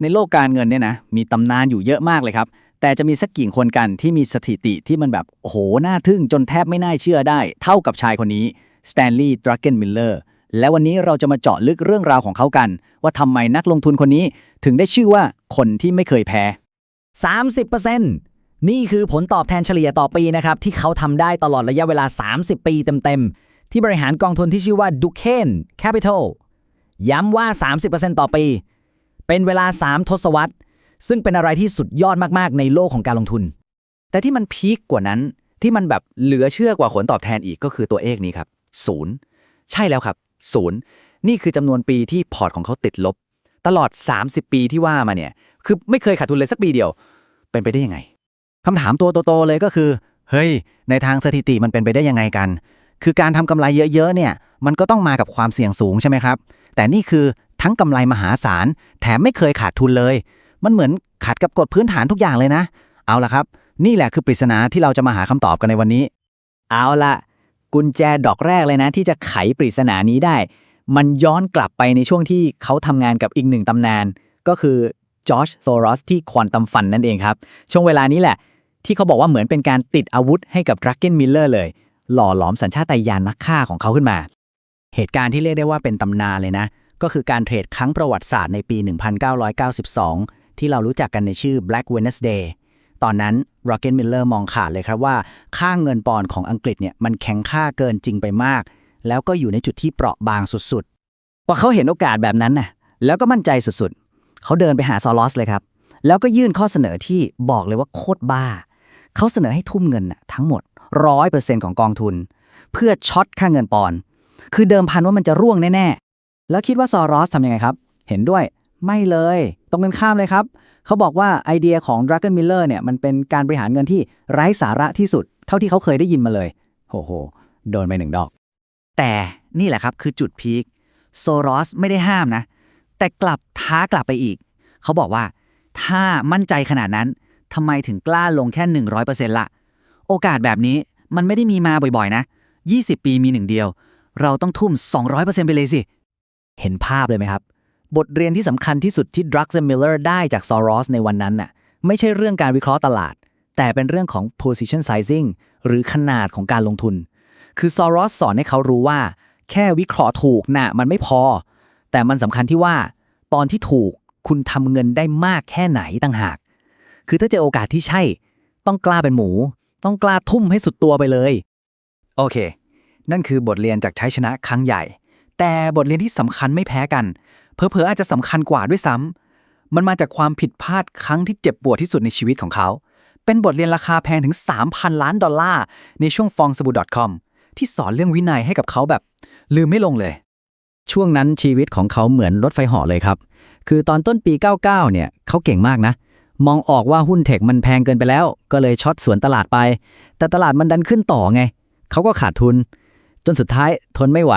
ในโลกการเงินเนี่ยนะมีตำนานอยู่เยอะมากเลยครับ แต่จะมีสักกี่คนกันที่มีสถิติที่มันแบบ โอ้โห น่าทึ่งจนแทบไม่น่าเชื่อได้ เท่ากับชายคนนี้สแตนลีย์ดราเกนมิลเลอร์และวันนี้เราจะมาเจาะลึกเรื่องราวของเขากัน ว่าทำไมนักลงทุนคนนี้ถึงได้ชื่อว่าคนที่ไม่เคยแพ้ 30%นี่คือผลตอบแทนเฉลี่ยต่อปีนะครับที่เขาทำได้ตลอดระยะเวลา 30 ปีเต็มๆ ที่บริหารกองทุนที่ชื่อว่า Duquesne Capital ย้ำว่า 30%ต่อปี เป็นเวลา 3 ทศวรรษ ซึ่งเป็นอะไรที่สุดยอดมาก ๆ ในโลกของการลงทุน แต่ที่มันพีคกว่านั้นที่มันแบบเหลือเชื่อกว่าผลตอบแทนอีกก็คือตัวเอกนี้ครับศูนย์ใช่แล้วครับศูนย์นี่คือจำนวนปีที่พอร์ตของเขาติดลบ ตลอด 30 ปีที่ว่ามาเนี่ย คือไม่เคยขาดทุนเลยสักปีเดียว เป็นไปได้ยังไงคำถามตัวโตๆเลยก็คือ เฮ้ย ในทางสถิติมันเป็นไปได้ยังไงกัน คือการทำกำไรเยอะๆเนี่ย มันก็ต้องมากับความเสี่ยงสูงใช่ไหมครับ แต่นี่คือ ทั้งกำไรมหาศาล แถมไม่เคยขาดทุนเลย มันเหมือนขัดกับกฎพื้นฐานทุกอย่างเลยนะ เอาละครับ นี่แหละคือปริศนาที่เราจะมาหาคำตอบกันในวันนี้ เอาละกุญแจดอกแรกเลยนะ ที่จะไขปริศนานี้ได้ มันย้อนกลับไปในช่วงที่เขาทำงานกับอีกหนึ่งตำนาน ก็คือจอร์จโซรอสที่ควอนตัมฟันนั่นเองครับ ช่วงเวลานี้แหละ ที่เขาบอกว่าเหมือนเป็นการติดอาวุธให้กับรักเกนมิลเลอร์เลย หล่อหลอมสัญชาตญาณนักฆ่าของเขาขึ้นมา เหตุการณ์ที่เรียกได้ว่าเป็นตำนานเลยนะ ก็คือการเทรดครั้งประวัติศาสตร์ในปี 1992 ที่เรารู้จักกันในชื่อ Black Wednesday ตอนนั้น Rocket Miller มองขาดเลยครับว่า ค่าเงินปอนด์ของอังกฤษเนี่ยมันแข็งค่าเกินจริงไปมาก แล้วก็อยู่ในจุดที่เปราะบางสุดๆพอเขาเห็นโอกาสแบบนั้นน่ะแล้วก็มั่นใจสุดๆ เขาเดินไปหาซอลอสเลยครับ แล้วก็ยื่นข้อเสนอที่บอกเลยว่าโคตรบ้า เขาเสนอให้ทุ่มเงินน่ะทั้งหมด 100%ของกองทุน เพื่อช็อตค่าเงินปอนด์คือเดิมพันว่ามันจะร่วงแน่ แล้วคิดว่าซอรอสทำยังไงครับ เห็นด้วยไม่เลย ตรงกันข้ามเลยครับ เขาบอกว่าไอเดียของ Dragon Miller เนี่ยมันเป็นการบริหารเงินที่ไร้สาระที่สุด เท่าที่เขาเคยได้ยินมาเลยโหโหโดนไปหนึ่งดอก แต่นี่แหละครับคือจุดพีคโซรอสไม่ได้ห้ามนะ แต่กลับท้ากลับไปอีก เขาบอกว่า ถ้ามั่นใจขนาดนั้นทำไมถึงกล้าลงแค่ 100%ละโอกาสแบบนี้มันไม่ได้มีมาบ่อยๆ นะ 20 ปีมีหนึ่งเดียว เราต้องทุ่ม 200%ไปเลยสิ เห็นภาพเลยไหมครับ บทเรียนที่สำคัญที่สุดที่ดรักซ์มิลเลอร์ได้จากซอรอสในวันนั้นน่ะไม่ใช่เรื่องการวิเคราะห์ตลาด แต่เป็นเรื่องของ position sizing หรือขนาดของการลงทุน คือซอรอสสอนให้เขารู้ว่า แค่วิเคราะห์ถูกน่ะมันไม่พอ แต่มันสำคัญที่ว่า ตอนที่ถูกคุณทำเงินได้มากแค่ไหนต่างหาก คือถ้าเจอโอกาสที่ใช่ ต้องกล้าเป็นหมู ต้องกล้าทุ่มให้สุดตัวไปเลย โอเค นั่นคือบทเรียนจากใช้ชนะครั้งใหญ่ แต่บทเรียนที่สำคัญไม่แพ้กัน เพอเพอๆอาจจะสำคัญกว่าด้วยซ้ำมันมาจากความผิดพลาดครั้งที่เจ็บปวดที่สุดในชีวิตของเขา เป็นบทเรียนราคาแพงถึง 3,000 ล้านดอลลาร์ในช่วงฟองสบู่ .com ที่สอนเรื่องวินัยให้กับเขาแบบ ลืมไม่ลงเลย ช่วงนั้นชีวิตของเขาเหมือนรถไฟหาะเลยครับ คือตอนต้นปี 99 เนี่ยเขาเก่งมากนะ มองออกว่าหุ้นเทคมันแพงเกินไปแล้ว ก็เลยช็อตสวนตลาดไป แต่ตลาดมันดันขึ้นต่อไง เขาก็ขาดทุน จนสุดท้ายทนไม่ไหว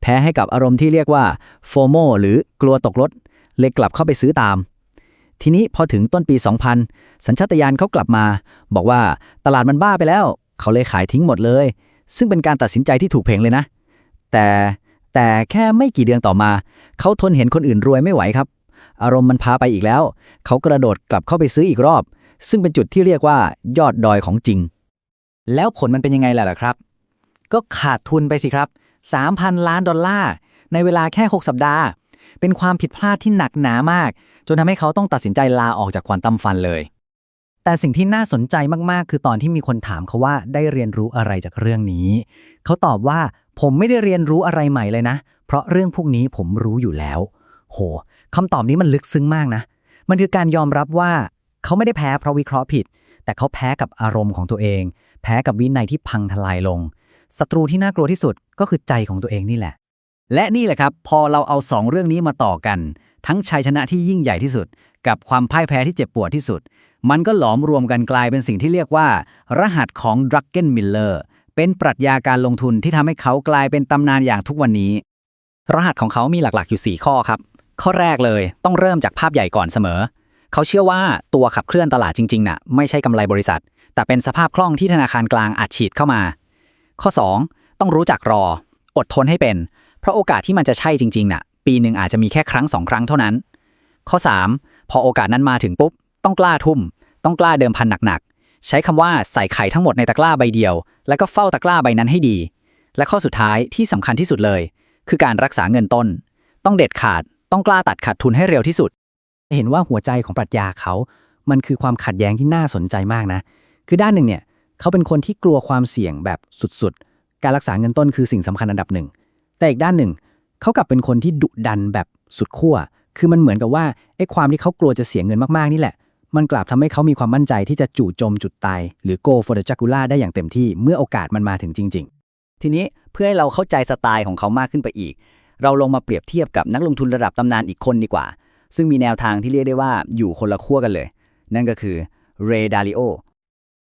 แพ้ให้กับอารมณ์ที่เรียกว่าโฟโมหรือกลัวตกรถ เลยกลับเข้าไปซื้อตาม ทีนี้พอถึงต้นปี 2000 สัญชาตญาณเขากลับมา บอกว่าตลาดมันบ้าไปแล้ว เขาเลยขายทิ้งหมดเลย ซึ่งเป็นการตัดสินใจที่ถูกเพลงเลยนะ แต่แต่แค่ไม่กี่เดือนต่อมา เขาทนเห็นคนอื่นรวยไม่ไหวครับ อารมณ์มันพาไปอีกแล้ว เขากระโดดกลับเข้าไปซื้ออีกรอบ ซึ่งเป็นจุดที่เรียกว่ายอดดอยของจริง แล้วผลมันเป็นยังไงล่ะล่ะครับ ก็ขาดทุนไปสิครับ 3,000 ล้านดอลลาร์ ในเวลาแค่ 6 สัปดาห์ เป็นความผิดพลาดที่หนักหนามาก จนทำให้เขาต้องตัดสินใจลาออกจากควอนตัมฟันเลย แต่สิ่งที่น่าสนใจมาก ๆ คือตอนที่มีคนถามเขาว่าได้เรียนรู้อะไรจากเรื่องนี้ เขาตอบว่าผมไม่ได้เรียนรู้อะไรใหม่เลยนะ เพราะเรื่องพวกนี้ผมรู้อยู่แล้ว โหคำตอบนี้มันลึกซึ้งมากนะ มันคือการยอมรับว่าเขาไม่ได้แพ้เพราะวิเคราะห์ผิด แต่เขาแพ้กับอารมณ์ของตัวเอง แพ้กับวินัยที่พังทลายลง ศัตรูที่น่ากลัวที่สุดก็คือใจของตัวเองนี่แหละ และนี่แหละครับ พอเราเอาสองเรื่องนี้มาต่อกัน ทั้งชัยชนะที่ยิ่งใหญ่ที่สุด กับความพ่ายแพ้ที่เจ็บปวดที่สุด มันก็หลอมรวมกันกลายเป็นสิ่งที่เรียกว่า รหัสของดรักเกนมิลเลอร์เป็นปรัชญาการลงทุนที่ทำให้เขากลายเป็นตำนานอย่างทุกวันนี้ รหัสของเขามีหลักๆอยู่ 4 ข้อครับ ข้อแรกเลยต้องเริ่มจากภาพใหญ่ก่อนเสมอ เขาเชื่อว่าตัวขับเคลื่อนตลาดจริงๆน่ะไม่ใช่กำไรบริษัท แต่เป็นสภาพคล่องที่ธนาคารกลางอัดฉีดเข้ามา ข้อ 2 ต้องรู้จักรอ อดทนให้เป็น เพราะโอกาสที่มันจะใช่จริงๆน่ะ ปีหนึ่งอาจจะมีแค่ครั้งสองครั้งเท่านั้น ข้อพอโอกาสนั้นมาถึงปุ๊บ ต้องกล้าทุ่ม ต้องกล้าเดิมพันหนักๆ ใช้คำว่าใส่ไข่ทั้งหมดในตะกร้าใบเดียว แล้วก็เฝ้าตะกร้าใบนั้นให้ดี และข้อสุดท้ายที่สำคัญที่สุดเลย คือการรักษาเงินต้น ต้องเด็ดขาด ต้องกล้าตัดขาดทุนให้เร็วที่สุด เห็นว่าหัวใจของปรัชญาเขา มันคือความขัดแย้งที่น่าสนใจมากนะ คือด้านหนึ่งเนี่ย เขาเป็นคนที่กลัวความเสี่ยงแบบสุดๆ การรักษาเงินต้นคือสิ่งสำคัญอันดับหนึ่ง แต่อีกด้านหนึ่ง เขากลับเป็นคนที่ดุดันแบบสุดขั้ว คือมันเหมือนกับว่าไอ้ความที่เขากลัวจะเสียเงินมากๆนี่แหละ มันกลับทำให้เขามีความมั่นใจที่จะจู่โจมจุดตาย หรือ go for the jugular ได้อย่างเต็มที่เมื่อโอกาสมันมาถึงจริง ๆ ทีนี้เพื่อให้เราเข้าใจสไตล์ของเขามากขึ้นไปอีก เราลองมาเปรียบเทียบกับนักลงทุนระดับตำนานอีกคนดีกว่า ซึ่งมีแนวทางที่เรียกได้ว่าอยู่คนละขั้วกันเลย นั่นก็คือเรดาริโอ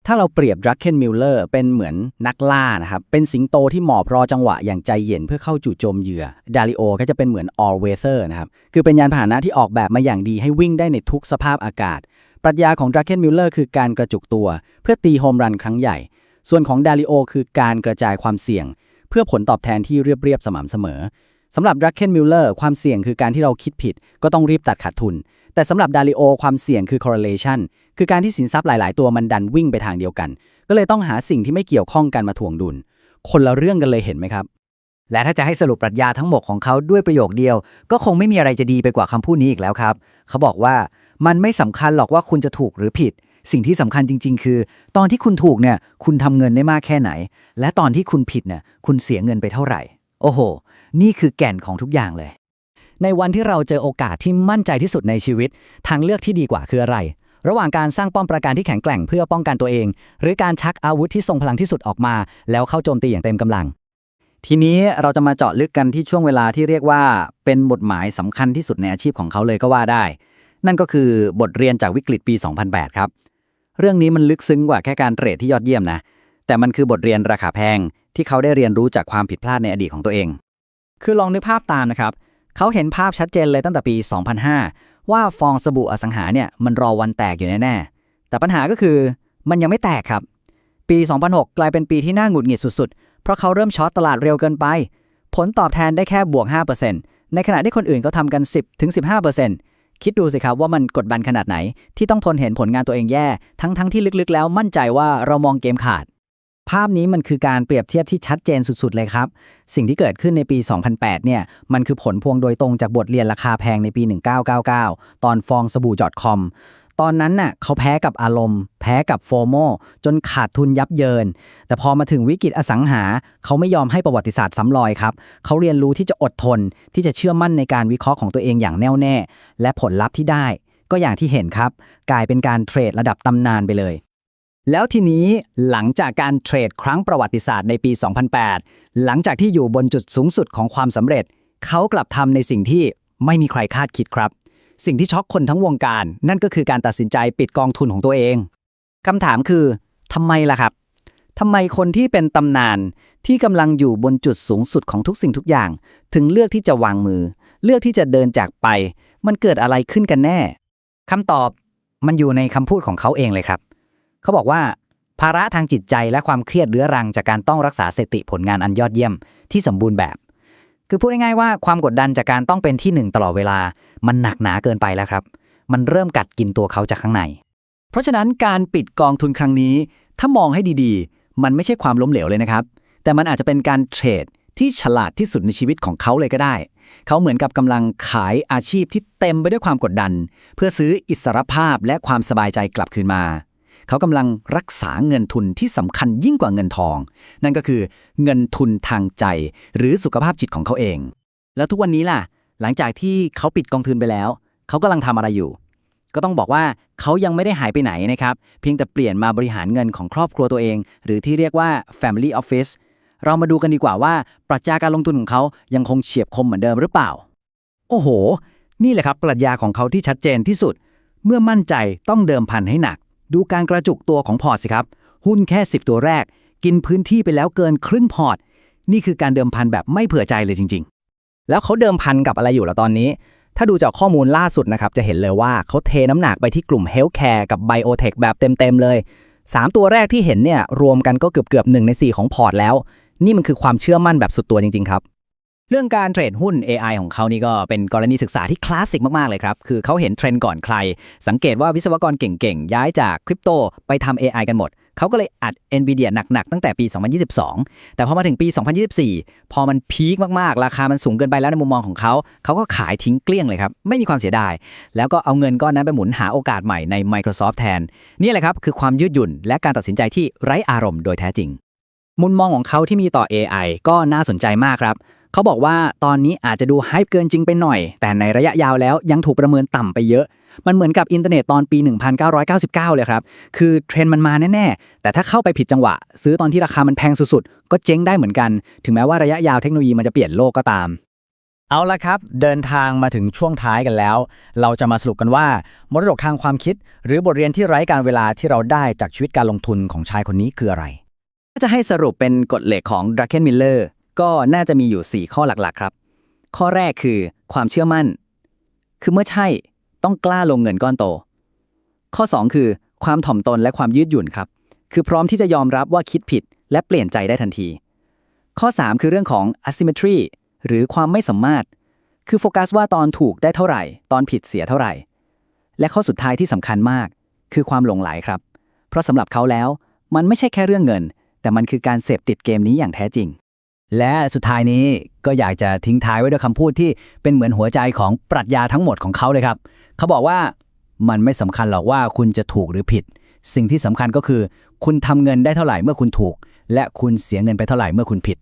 ถ้าเราเปรียบดรักเคนมิลเลอร์เป็นเหมือนนักล่านะครับ เป็นสิงโตที่หมอบรอจังหวะอย่างใจเย็นเพื่อเข้าจู่โจมเหยื่อ ดาริโอก็จะเป็นเหมือน all weather นะครับ คือเป็นยานพาหนะที่ออกแบบมาอย่างดีให้วิ่งได้ในทุกสภาพอากาศ ปรัชญาของดรักเคนมิลเลอร์คือการกระจุกตัว เพื่อตีโฮมรันครั้งใหญ่ ส่วนของดาริโอคือการกระจายความเสี่ยง เพื่อผลตอบแทนที่เรียบๆสม่ำเสมอ สำหรับดรักเคนมิลเลอร์ความเสี่ยงคือการที่เราคิดผิด ก็ต้องรีบตัดขาดทุน แต่สำหรับดาริโอความเสี่ยงคือ correlation คือการที่สินทรัพย์หลาย ๆ ตัวมันดันวิ่งไปทางเดียวกัน ก็เลยต้องหาสิ่งที่ไม่เกี่ยวข้องกันมาถ่วงดุล คนละเรื่องกันเลยเห็นไหมครับ และถ้าจะให้สรุปปรัชญาทั้งหมดของเขาด้วยประโยคเดียว ก็คงไม่มีอะไรจะดีไปกว่าคำพูดนี้อีกแล้วครับ เขาบอกว่ามันไม่สำคัญหรอกว่าคุณจะถูกหรือผิด สิ่งที่สำคัญจริง ๆ คือ ตอนที่คุณถูกเนี่ยคุณทำเงินได้มากแค่ไหน และตอนที่คุณผิดเนี่ยคุณเสียเงินไปเท่าไหร่ โอ้โห นี่คือแก่นของทุกอย่างเลย ในวันที่เราเจอโอกาสที่มั่นใจที่สุดในชีวิต ทางเลือกที่ดีกว่าคืออะไร ระหว่างการสร้างป้อมปราการที่แข็งแกร่งเพื่อป้องกันตัวเอง หรือการชักอาวุธที่ทรงพลังที่สุดออกมา แล้วเข้าโจมตีอย่างเต็มกำลัง ทีนี้เราจะมาเจาะลึกกันที่ช่วงเวลาที่เรียกว่า เป็นบทหมายสำคัญที่สุดในอาชีพของเขาเลยก็ว่าได้ นั่นก็คือบทเรียนจากวิกฤตปี 2008 ครับ เรื่องนี้มันลึกซึ้งกว่าแค่การเทรดที่ยอดเยี่ยมนะ แต่มันคือบทเรียนราคาแพง ที่เขาได้เรียนรู้จากความผิดพลาดในอดีตของตัวเอง คือลองนึกภาพตามนะครับ เขาเห็นภาพชัดเจนเลยตั้งแต่ปี 2005 ว่าฟองสบู่อสังหาเนี่ยมันรอวันแตกอยู่แน่ๆ แต่ปัญหาก็คือมันยังไม่แตกครับ ปี 2006 กลายเป็นปีที่น่าหงุดหงิดสุดๆ เพราะเขาเริ่มช็อตตลาดเร็วเกินไป ผลตอบแทนได้แค่บวก 5%ในขณะที่คนอื่นเขาทำกัน 10-15%คิดดูสิครับว่ามันกดบันขนาดไหน ที่ต้องทนเห็นผลงานตัวเองแย่ ทั้งๆที่ลึกๆ แล้วมั่นใจว่าเรามองเกมขาด ภาพนี้มันคือการเปรียบเทียบที่ชัดเจนสุดๆ เลยครับ สิ่งที่เกิดขึ้นในปี 2008 เนี่ย มันคือผลพวงโดยตรงจากบทเรียนราคาแพงในปี 1999 ตอนฟองสบู่ .com ตอนนั้นน่ะเขาแพ้กับอารมณ์ แพ้กับโฟโมจนขาดทุนยับเยิน แต่พอมาถึงวิกฤตอสังหา เขาไม่ยอมให้ประวัติศาสตร์ซ้ำรอยครับ เขาเรียนรู้ที่จะอดทน ที่จะเชื่อมั่นในการวิเคราะห์ของตัวเองอย่างแน่วแน่ และผลลัพธ์ที่ได้ ก็อย่างที่เห็นครับ กลายเป็นการเทรดระดับตำนานไปเลย แล้วทีนี้หลังจากการเทรดครั้งประวัติศาสตร์ในปี 2008 หลังจากที่อยู่บนจุดสูงสุดของความสำเร็จ เขากลับทำในสิ่งที่ไม่มีใครคาดคิดครับ สิ่งที่ช็อกคนทั้งวงการ นั่นก็คือการตัดสินใจปิดกองทุนของตัวเองคำถามคือทำไมล่ะครับทำไมคนที่เป็นตำนานที่กำลังอยู่บนจุดสูงสุดของทุกสิ่งทุกอย่าง ถึงเลือกที่จะวางมือ เลือกที่จะเดินจากไป มันเกิดอะไรขึ้นกันแน่คำตอบมันอยู่ในคำพูดของเขาเองเลยครับ เขาบอกว่า ภาระทางจิตใจและความเครียดเรื้อรังจากการต้องรักษาสติผลงานอันยอดเยี่ยมที่สมบูรณ์แบบ คือพูดง่ายๆว่าความกดดันจากการต้องเป็นที่หนึ่งตลอดเวลา มันหนักหนาเกินไปแล้วครับ มันเริ่มกัดกินตัวเขาจากข้างใน เพราะฉะนั้นการปิดกองทุนครั้งนี้ ถ้ามองให้ดีๆ มันไม่ใช่ความล้มเหลวเลยนะครับ แต่มันอาจจะเป็นการเทรดที่ฉลาดที่สุดในชีวิตของเขาเลยก็ได้ เขาเหมือนกับกำลังขายอาชีพที่เต็มไปด้วยความกดดัน เพื่อซื้ออิสรภาพและความสบายใจกลับคืนมา เขากำลังรักษาเงินทุนที่สำคัญยิ่งกว่าเงินทอง นั่นก็คือเงินทุนทางใจ หรือสุขภาพจิตของเขาเอง แล้วทุกวันนี้ล่ะ หลังจากที่เขาปิดกองทุนไปแล้ว เขากำลังทำอะไรอยู่ ก็ต้องบอกว่าเขายังไม่ได้หายไปไหนนะครับ เพียงแต่เปลี่ยนมาบริหารเงินของครอบครัวตัวเอง หรือที่เรียกว่า family office เรามาดูกันดีกว่าว่า ปรัชญาการลงทุนของเขายังคงเฉียบคมเหมือนเดิมหรือเปล่า โอ้โห นี่แหละครับปรัชญาของเขาที่ชัดเจนที่สุด เมื่อมั่นใจต้องเดิมพันให้หนัก ดูการกระจุกตัวของพอร์ตสิครับ หุ้นแค่ 10 ตัวแรก กินพื้นที่ไปแล้วเกินครึ่งพอร์ต นี่คือการเดิมพันแบบไม่เผื่อใจเลยจริง ๆ แล้วเขาเดิมพันกับอะไรอยู่ละตอนนี้ ถ้าดูจากข้อมูลล่าสุดนะครับ จะเห็นเลยว่าเขาเทน้ำหนักไปที่กลุ่มเฮลท์แคร์กับไบโอเทคแบบเต็ม ๆ เลย 3 ตัวแรกที่เห็นเนี่ยรวมกันก็เกือบเกือบหนึ่งใน 4 ของพอร์ตแล้ว นี่มันคือความเชื่อมั่นแบบสุดตัวจริงๆครับ เรื่องการเทรดหุ้น AI ของเขานี่ก็เป็นกรณีศึกษาที่คลาสสิกมาก ๆ เลยครับ คือเขาเห็นเทรนด์ก่อนใคร สังเกตว่าวิศวกรเก่ง ๆ ย้ายจากคริปโตไปทำ AI กันหมด เขาก็เลยอัด NVIDIA หนัก ๆ ตั้งแต่ปี 2022 แต่พอมาถึงปี 2024 พอมันพีคมาก ๆ ราคามันสูงเกินไปแล้วในมุมมองของเขา เขาก็ขายทิ้งเกลี้ยงเลยครับ ไม่มีความเสียดาย แล้วก็เอาเงินก้อนนั้นไปหมุนหาโอกาสใหม่ใน Microsoft แทน นี่แหละครับคือความยืดหยุ่น และการตัดสินใจที่ไร้อารมณ์โดยแท้จริง มุมมองของเขาที่มีต่อ AI ก็น่าสนใจมากครับ เขาบอกว่าตอนนี้อาจจะดูไฮป์เกินจริงไปหน่อย แต่ในระยะยาวแล้วยังถูกประเมินต่ำไปเยอะ มันเหมือนกับอินเทอร์เน็ตตอนปี 1999 เลยครับ คือเทรนด์มันมาแน่ ๆ แต่ถ้าเข้าไปผิดจังหวะ ซื้อตอนที่ราคามันแพงสุดๆ ก็เจ๊งได้เหมือนกัน ถึงแม้ว่าระยะยาวเทคโนโลยีมันจะเปลี่ยนโลกก็ตาม เอาละครับ เดินทางมาถึงช่วงท้ายกันแล้ว เราจะมาสรุปกันว่ามรดกทางความคิด หรือบทเรียนที่ไร้การเวลาที่เราได้จากชีวิตการลงทุนของชายคนนี้คืออะไรจะให้สรุปเป็นกฎเหล็กของดราเคนมิลเลอร์ ก็น่าจะมีอยู่ 4 ข้อหลักๆครับ ข้อแรกคือความเชื่อมั่น คือเมื่อใช่ต้องกล้าลงเงินก้อนโต ข้อ 2 คือ ความถ่อมตนและความยืดหยุ่นครับ คือพร้อมที่จะยอมรับว่าคิดผิด และเปลี่ยนใจได้ทันที ข้อ 3 คือเรื่องของ asymmetry หรือความไม่สมมาตร คือโฟกัสว่าตอนถูกได้เท่าไหร่ ตอนผิดเสียเท่าไหร่ และข้อสุดท้ายที่สำคัญมาก คือความหลงไหลครับ เพราะสำหรับเขาแล้ว มันไม่ใช่แค่เรื่องเงิน แต่มันคือการเสพติดเกมนี้อย่างแท้จริง และสุดท้ายนี้ก็อยากจะทิ้งท้ายไว้ด้วยคำพูดที่เป็นเหมือนหัวใจของปรัชญาทั้งหมดของเขาเลยครับ เขาบอกว่ามันไม่สำคัญหรอกว่าคุณจะถูกหรือผิด สิ่งที่สำคัญก็คือ คุณทำเงินได้เท่าไหร่เมื่อคุณถูก และคุณเสียเงินไปเท่าไหร่เมื่อคุณผิด